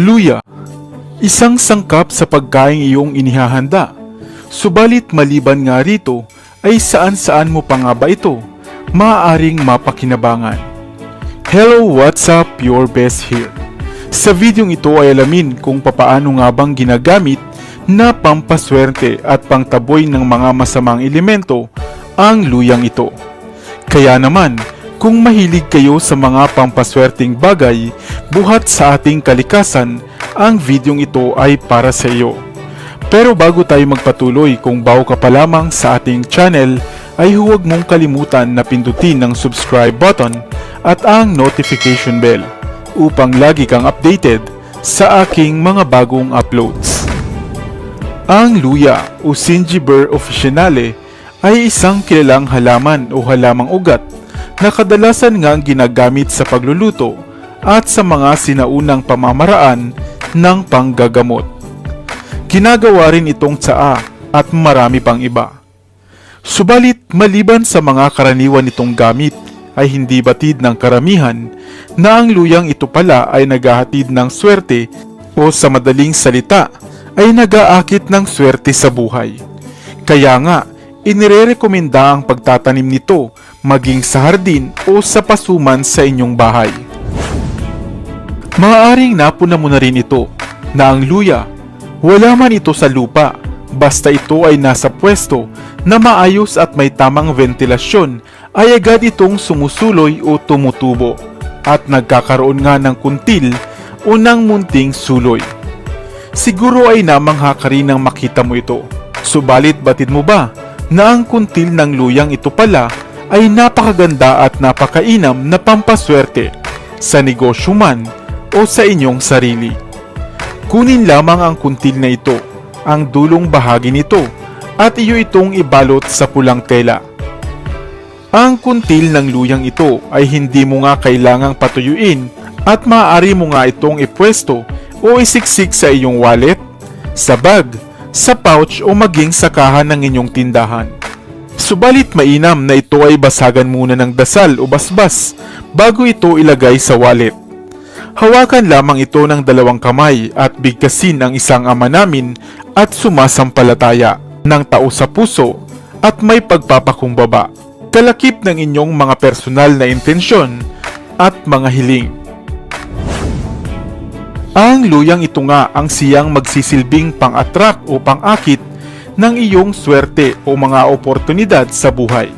Luya Isang sangkap sa pagkain iyong inihahanda. Subalit maliban nga rito, ay saan-saan mo pa nga ba ito maaaring mapakinabangan. Hello, what's up? Your best here. Sa videong ito ay alamin kung papaano nga bang ginagamit na pampaswerte at pangtaboy ng mga masamang elemento ang luyang ito. Kaya naman, kung mahilig kayo sa mga pampaswerteng bagay buhat sa ating kalikasan, ang videong ito ay para sa iyo. Pero bago tayo magpatuloy, kung bago ka pa lamang sa ating channel, ay huwag mong kalimutan na pindutin ang subscribe button at ang notification bell upang lagi kang updated sa aking mga bagong uploads. Ang luya o Singiber officinale ay isang kilalang halaman o halamang ugat na kadalasan nga ginagamit sa pagluluto at sa mga sinaunang pamamaraan ng panggagamot. Ginagawa rin itong tsaa at marami pang iba. Subalit maliban sa mga karaniwan nitong gamit ay hindi batid ng karamihan na ang luyang ito pala ay naghahatid ng swerte o sa madaling salita ay nag-aakit ng swerte sa buhay. Kaya nga, inirerekomenda ang pagtatanim nito maging sa hardin o sa pasuman sa inyong bahay. Maaaring napuna mo na rin ito na ang luya, wala man ito sa lupa, basta ito ay nasa pwesto na maayos at may tamang ventilasyon ay agad itong sumusuloy o tumutubo at nagkakaroon nga ng kuntil o ng munting suloy. Siguro ay namangha ka rin nang makita mo ito. Subalit batid mo ba na ang kuntil ng luyang ito pala ay napakaganda at napakainam na pampaswerte sa negosyo man o sa inyong sarili. Kunin lamang ang kuntil na ito, ang dulong bahagi nito, at iyo itong ibalot sa pulang tela. Ang kuntil ng luyang ito ay hindi mo nga kailangang patuyuin at maaari mo nga itong ipwesto o isiksik sa iyong wallet, sa bag, sa pouch o maging sa kahan ng inyong tindahan. Subalit mainam na ito ay basagan muna ng dasal o basbas bago ito ilagay sa wallet. Hawakan lamang ito ng dalawang kamay at bigkasin ang isang ama namin at sumasampalataya ng tao sa puso at may pagpapakumbaba. Kalakip ng inyong mga personal na intensyon at mga hiling. Ang luyang ito nga ang siyang magsisilbing pang-attract o pang-akit ng iyong swerte o mga oportunidad sa buhay.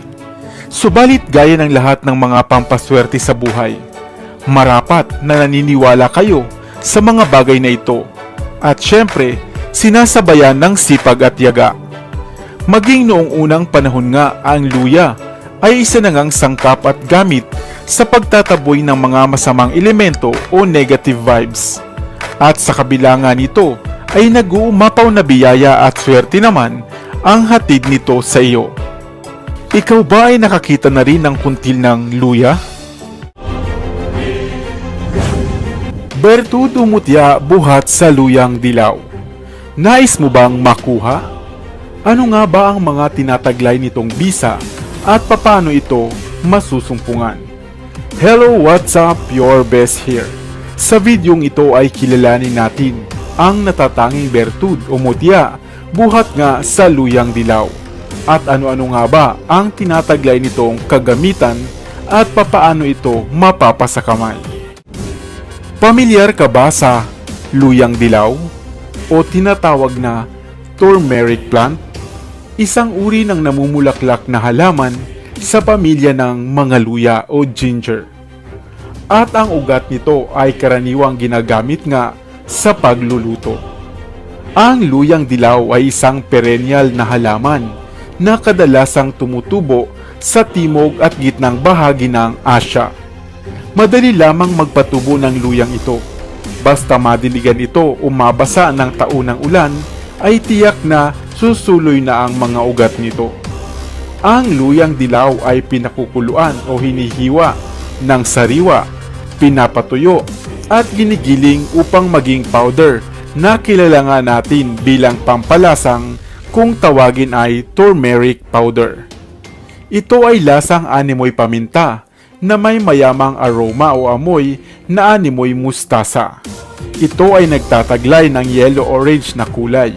Subalit gaya ng lahat ng mga pampaswerte sa buhay, marapat na naniniwala kayo sa mga bagay na ito at syempre sinasabayan ng sipag at yaga. Maging noong unang panahon nga ang luya ay isa na ngang sangkap at gamit sa pagtataboy ng mga masamang elemento o negative vibes. At sa kabila nga nito ay nag-uumapaw na biyaya at swerte naman ang hatid nito sa iyo. Ikaw ba ay nakakita na rin ng kuntil ng luya? Bertudo Mutya buhat sa luyang dilaw. Nais mo bang makuha? Ano nga ba ang mga tinataglay nitong bisa at papaano ito masusumpungan? Hello, what's up? Your best here. Sa videong ito ay kilalanin natin ang natatanging bertud o mutya buhat nga sa luyang dilaw. At ano-ano nga ba ang tinataglay nitong kagamitan at papaano ito mapapasakamay? Pamilyar ka ba sa luyang dilaw o tinatawag na turmeric plant? Isang uri ng namumulaklak na halaman sa pamilya ng mga luya o ginger. At ang ugat nito ay karaniwang ginagamit nga sa pagluluto. Ang luyang dilaw ay isang perennial na halaman na kadalasang tumutubo sa timog at gitnang bahagi ng Asya. Madali lamang magpatubo ng luyang ito. Basta madiligan ito o mabasa ng taunang ulan, ay tiyak na susuloy na ang mga ugat nito. Ang luyang dilaw ay pinakukuluan o hinihiwa ng sariwa, pinapatuyo at ginigiling upang maging powder na kilala nga natin bilang pampalasang kung tawagin ay turmeric powder. Ito ay lasang animoy paminta na may mayamang aroma o amoy na animoy mustasa. Ito ay nagtataglay ng yellow-orange na kulay.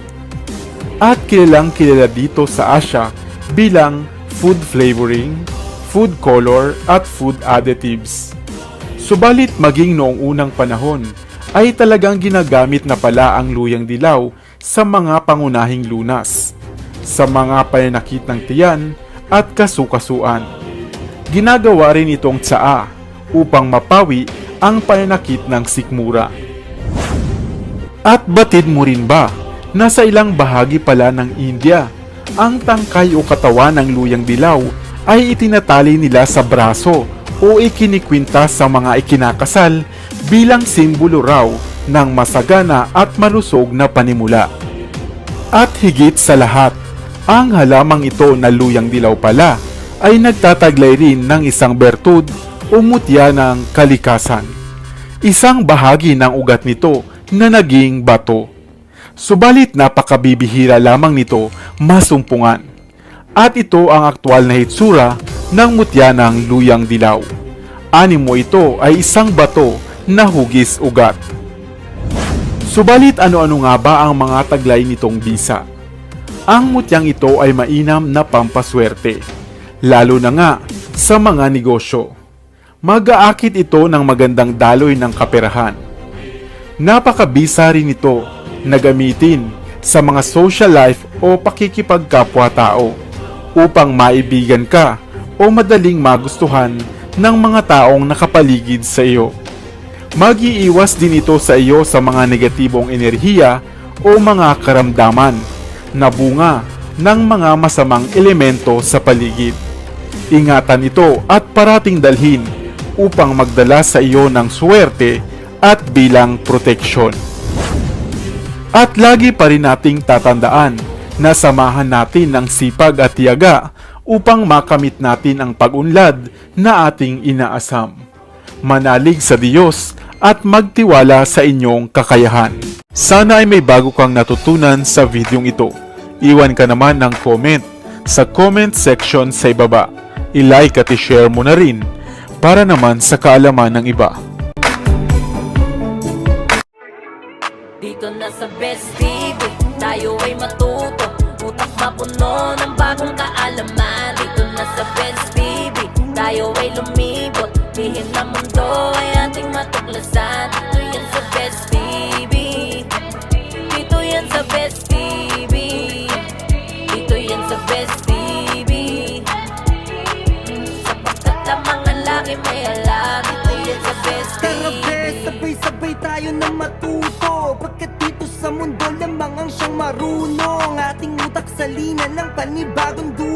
At kilalang kilala dito sa Asia bilang food flavoring, food color at food additives. Subalit maging noong unang panahon ay talagang ginagamit na pala ang luyang dilaw sa mga pangunahing lunas, sa mga pananakit ng tiyan at kasukasuan. Ginagawa rin itong tsaa upang mapawi ang pananakit ng sikmura. At batid mo rin ba na sa ilang bahagi pala ng India, ang tangkay o katawan ng luyang dilaw ay itinatali nila sa braso o ikinikwinta sa mga ikinakasal bilang simbolo raw ng masagana at malusog na panimula. At higit sa lahat, ang halamang ito na luyang dilaw pala ay nagtataglay rin ng isang bertud o mutya ng kalikasan. Isang bahagi ng ugat nito na naging bato. Subalit napakabibihira lamang nito masumpungan. At ito ang aktwal na hitsura ng mutya ng luyang dilaw. Animo ito ay isang bato na hugis ugat. Subalit ano-ano nga ba ang mga taglay nitong bisa? Ang mutyang ito ay mainam na pampaswerte, lalo na nga sa mga negosyo. Mag-aakit ito ng magandang daloy ng kaperahan. Napakabisa rin ito na gamitin sa mga social life o pakikipagkapwa-tao upang maibigan ka o madaling magustuhan ng mga taong nakapaligid sa iyo. Magiiwas din ito sa iyo sa mga negatibong enerhiya o mga karamdaman na bunga ng mga masamang elemento sa paligid. Ingatan ito at parating dalhin upang magdala sa iyo ng swerte at bilang proteksyon. At lagi pa rin nating tatandaan na samahan natin ng sipag at tiyaga upang makamit natin ang pag-unlad na ating inaasam. Manalig sa Diyos at magtiwala sa inyong kakayahan. Sana ay may bago kang natutunan sa videong ito. Iwan ka naman ng comment sa comment section sa ibaba. I-like at i-share mo na rin para naman sa kaalaman ng iba. Dito na sa Best Tayo ay lumibot. Lihim na mundo ay ating matuklasan. Dito yan sa Best TV Dito yan sa Best TV Dito yan sa Best TV Sapagkat ang mga laki may alam Dito yan sa Best Tara TV be, sabay-sabay tayo na matuto. Pagkat dito sa mundo lamang ang siyang marunong? Ating utak sa lina ng panibagong dulo